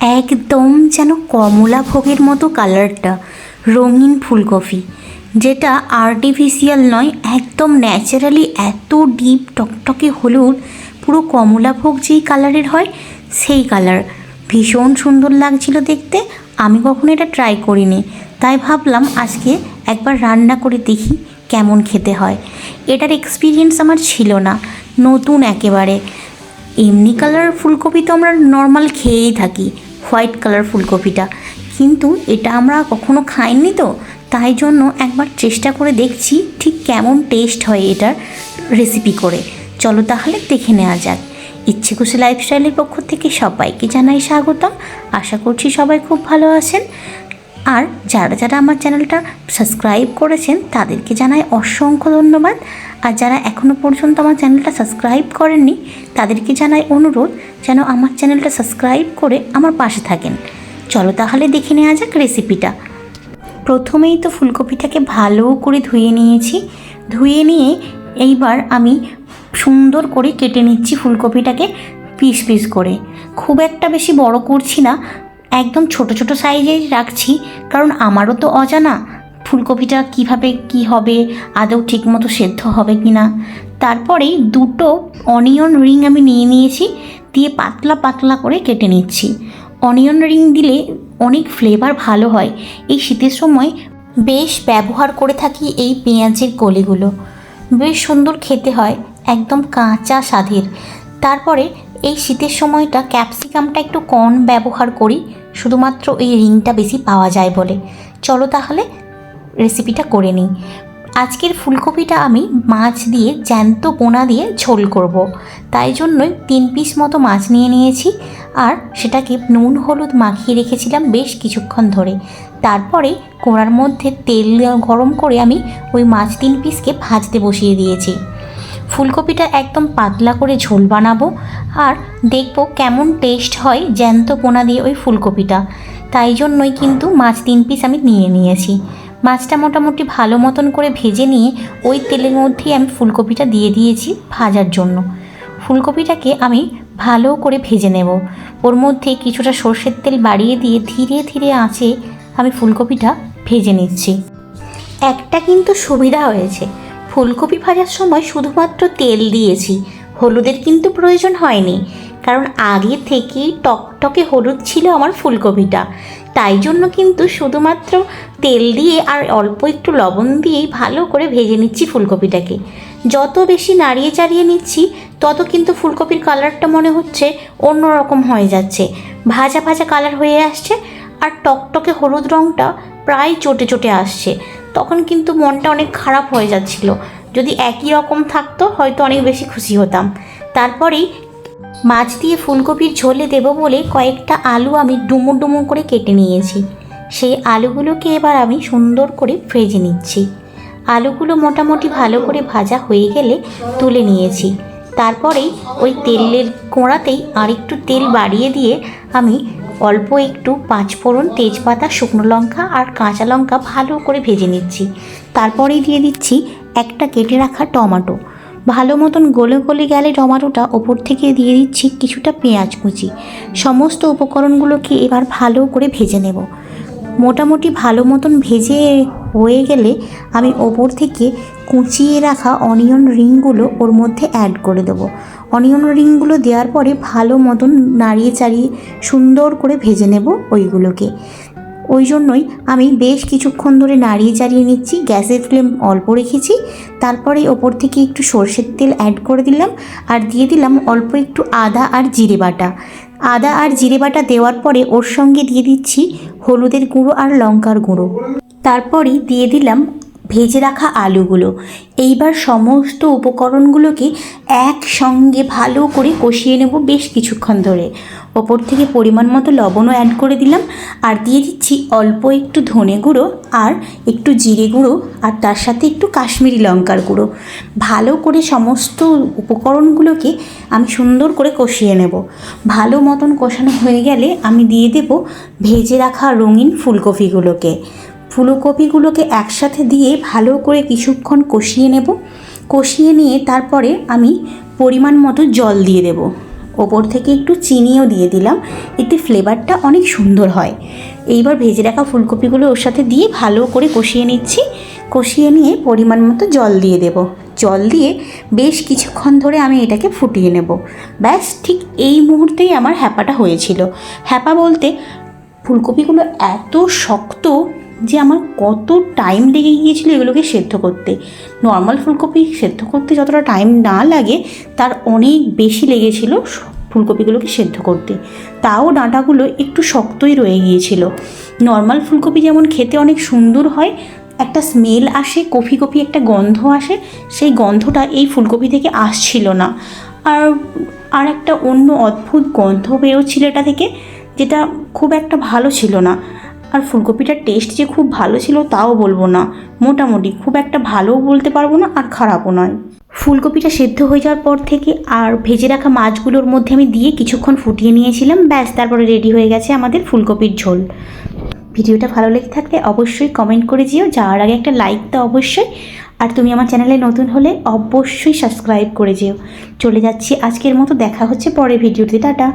একদম যেন কমলা ভোগের মতো কালারটা, রঙিন ফুলকপি, যেটা আর্টিফিশিয়াল নয়, একদম ন্যাচারালি এত ডিপ টকটকে হলুদ, পুরো কমলা ভোগ যেই কালারের হয়, সেই কালার। ভীষণ সুন্দর লাগছিল দেখতে, আমি কখনো এটা ট্রাই করিনি। তাই ভাবলাম আজকে একবার রান্না করে দেখি কেমন খেতে হয়। এটার এক্সপিরিয়েন্স আমার ছিল না, নতুন একেবারে। এমনি কালার ফুলকপি তো আমরা নর্মাল খেয়েই থাকি। হোয়াইট কালার ফুলকপিটা। কিন্তু এটা আমরা কখনো খাইনি তো, তাই জন্য একবার চেষ্টা করে দেখছি ঠিক কেমন টেস্ট হয় এটার রেসিপি করে। চলো তাহলে দেখে নেওয়া যাক। ইচ্ছে খুশি লাইফস্টাইলের পক্ষ থেকে সবাইকে জানাই স্বাগতম। আশা করছি সবাই খুব ভালো আছেন। আর যারা যারা আমার চ্যানেলটা সাবস্ক্রাইব করেছেন তাদেরকে জানাই অসংখ্য ধন্যবাদ। আর যারা এখনও পর্যন্ত আমার চ্যানেলটা সাবস্ক্রাইব করেননি, তাদেরকে জানাই অনুরোধ যেন আমার চ্যানেলটা সাবস্ক্রাইব করে আমার পাশে থাকেন। চলো তাহলে দেখে নেওয়া যাক রেসিপিটা। প্রথমেই তো ফুলকপিটাকে ভালো করে ধুয়ে নিয়েছি। ধুয়ে নিয়ে এইবার আমি সুন্দর করে কেটে নিচ্ছি ফুলকপিটাকে পিস পিস করে। খুব একটা বেশি বড় করছি না একদম ছোট ছোট সাইজেই রাখছি, কারণ আমারও তো অজানা। ফুলকপিটা কীভাবে কি হবে, আদৌ ঠিকমতো সেদ্ধ হবে কি না তারপরেই দুটো অনিয়ন রিং আমি নিয়ে নিয়েছি, দিয়ে পাতলা পাতলা করে কেটে নিচ্ছি। অনিয়ন রিং দিলে অনেক ফ্লেভার ভালো হয়। এই শীতের সময় বেশ ব্যবহার করে থাকি এই পেঁয়াজের কলিগুলো বেশ সুন্দর খেতে হয়, একদম কাঁচা স্বাদের। তারপরে এই শীতের সময়টা ক্যাপসিকামটা একটু কম ব্যবহার করি, শুধুমাত্র এই রিংটা বেশি পাওয়া যায় বলে। চলো তাহলে রেসিপিটা করে নিই। আজকের ফুলকপিটা আমি মাছ দিয়ে জ্যান্ত পোনা দিয়ে ঝোল করব। তাই জন্যই তিন পিস মতো মাছ নিয়ে নিয়েছি, আর সেটাকে নুন হলুদ মাখিয়ে রেখেছিলাম বেশ কিছুক্ষণ ধরে। তারপরে কোড়ার মধ্যে তেল গরম করে আমি ওই মাছ তিন পিসকে ভাজতে বসিয়ে দিয়েছি। ফুলকপিটা একদম পাতলা করে ঝোল বানাবো আর দেখব কেমন টেস্ট হয় জ্যান্ত পোনা দিয়ে ওই ফুলকপিটা। তাই জন্যই কিন্তু মাছ তিন পিস আমি নিয়ে নিয়েছি। মাছটা মোটামুটি ভালো মতন করে ভেজে নিয়ে ওই তেলের মধ্যেই আমি ফুলকপিটা দিয়ে দিয়েছি ভাজার জন্য। ফুলকপিটাকে আমি ভালো করে ভেজে নেব। ওর মধ্যে কিছুটা সর্ষের তেল বাড়িয়ে দিয়ে ধীরে ধীরে আঁচে আমি ফুলকপিটা ভেজে নিচ্ছি। একটা কিন্তু সুবিধা হয়েছে। ফুলকপি ভাজার সময় শুধুমাত্র তেল দিয়েছি। হলুদের কিন্তু প্রয়োজন হয়নি। কারণ আগে থেকেই টকটকে হলুদ ছিল আমার ফুলকপিটা। তাই জন্য কিন্তু শুধুমাত্র তেল দিয়ে আর অল্প একটু লবণ দিয়েই ভালো করে ভেজে নিচ্ছি ফুলকপিটাকে। যত বেশি নাড়িয়ে চাড়িয়ে নিচ্ছি, তত কিন্তু ফুলকপির কালারটা মনে হচ্ছে অন্যরকম হয়ে যাচ্ছে। ভাজা ভাজা কালার হয়ে আসছে আর টকটকে হলুদ রঙটা প্রায় চটে চটে আসছে। তখন কিন্তু মনটা অনেক খারাপ হয়ে যাচ্ছিল। যদি একই রকম থাকতো, হয়তো অনেক বেশি খুশি হতাম। তারপরেই মাছ দিয়ে ফুলকপির ঝোলে দেব বলে কয়েকটা আলু আমি ডুমো ডুমো করে কেটে নিয়েছি। সেই আলুগুলোকে এবার আমি সুন্দর করে ভেজে নিচ্ছি। আলুগুলো মোটামুটি ভালো করে ভাজা হয়ে গেলে তুলে নিয়েছি। তারপরেই ওই তেলের কোঁড়াতেই আরেকটু তেল বাড়িয়ে দিয়ে আমি অল্প একটু পাঁচফোড়ন তেজপাতা, শুকনো লঙ্কা আর কাঁচা লঙ্কা ভালো করে ভেজে নিচ্ছি। তারপরেই দিয়ে দিচ্ছি একটা কেটে রাখা টমাটো। ভালো মতন গলে গলে গেলে টমাটোটা ওপর থেকে দিয়ে দিচ্ছি কিছুটা পেঁয়াজ কুচি। সমস্ত উপকরণগুলোকে এবার ভালো করে ভেজে নেব। মোটামুটি ভালো মতন ভেজে হয়ে গেলে আমি ওপর থেকে কুচিয়ে রাখা অনিয়ন রিংগুলো ওর মধ্যে অ্যাড করে দেবো। অনিয়ন রিংগুলো দেওয়ার পরে ভালো মতন নাড়িয়ে চাড়িয়ে সুন্দর করে ভেজে নেব ওইগুলোকে। ওই জন্যই আমি বেশ কিছুক্ষণ ধরে নাড়িয়ে চাড়িয়ে নিচ্ছি, গ্যাসের ফ্লেম অল্প রেখেছি, তারপরে ওপর থেকে একটু সর্ষের তেল অ্যাড করে দিলাম, আর দিয়ে দিলাম অল্প একটু আদা আর জিরে বাটা। আদা আর জিরে বাটা দেওয়ার পরে ওর সঙ্গে দিয়ে দিচ্ছি হলুদের গুঁড়ো আর লঙ্কার গুঁড়ো। তারপরই দিয়ে দিলাম ভেজে রাখা আলুগুলো। এইবার সমস্ত উপকরণগুলোকে একসঙ্গে ভালো করে কষিয়ে নেব বেশ কিছুক্ষণ ধরে। ওপর থেকে পরিমাণ মতো লবণও অ্যাড করে দিলাম। আর দিয়ে দিচ্ছি অল্প একটু ধনে গুঁড়ো আর একটু জিরে গুঁড়ো আর তার সাথে একটু কাশ্মীরি লঙ্কার গুঁড়ো। ভালো করে সমস্ত উপকরণগুলোকে আমি সুন্দর করে কষিয়ে নেব। ভালো মতন কষানো হয়ে গেলে আমি দিয়ে দেব ভেজে রাখা রঙিন ফুলকপিগুলোকে। ফুলকপিগুলোকে একসাথে দিয়ে ভালো করে কিছুক্ষণ কষিয়ে নেব। কষিয়ে নিয়ে তারপরে আমি পরিমাণ মতো জল দিয়ে দেব। ওপর থেকে একটু চিনিও দিয়ে দিলাম। এতে ফ্লেভারটা অনেক সুন্দর হয়। এইবার ভেজে রাখা ফুলকপিগুলো ওর সাথে দিয়ে ভালো করে কষিয়ে নিচ্ছি। কষিয়ে নিয়ে পরিমাণ মতো জল দিয়ে দেব। জল দিয়ে বেশ কিছুক্ষণ ধরে আমি এটাকে ফুটিয়ে নেব। ব্যাস, ঠিক এই মুহূর্তেই আমার হ্যাপাটা হয়েছিল। হ্যাপা বলতে ফুলকপিগুলো এত শক্ত যে আমার কত টাইম লেগে গিয়েছিল এগুলোকে সেদ্ধ করতে। নর্মাল ফুলকপি সেদ্ধ করতে যতটা টাইম না লাগে, তার অনেক বেশি লেগেছিলো ফুলকপিগুলোকে সেদ্ধ করতে। তাও ডাঁটাগুলো একটু শক্তই রয়ে গিয়েছিল। নর্মাল ফুলকপি যেমন খেতে অনেক সুন্দর হয়, একটা স্মেল আসে, কফি কফি একটা গন্ধ আসে, সেই গন্ধটা এই ফুলকপি থেকে আসছিল না। আর আর একটা অন্য অদ্ভুত গন্ধ বেরোচ্ছিল এটা থেকে, যেটা খুব একটা ভালো ছিল না। আর ফুলকপিটার টেস্ট যে খুব ভালো ছিল তাও বলব না। মোটামুটি খুব একটা ভালোও বলতে পারব না আর খারাপও নয়। ফুলকপিটা সেদ্ধ হয়ে যাওয়ার পর থেকে আর ভেজে রাখা মাছগুলোর মধ্যে আমি দিয়ে কিছুক্ষণ ফুটিয়ে নিয়েছিলাম, ব্যাস, তারপরে রেডি হয়ে গেছে আমাদের ফুলকপির ঝোল। ভিডিওটা ভালো লেগে থাকলে অবশ্যই কমেন্ট করে যেও যাওয়ার আগে একটা লাইক তো অবশ্যই, আর তুমি আমার চ্যানেলে নতুন হলে অবশ্যই সাবস্ক্রাইব করে যেও চলে যাচ্ছি আজকের মতো, দেখা হচ্ছে পরে ভিডিওতে, টাটা।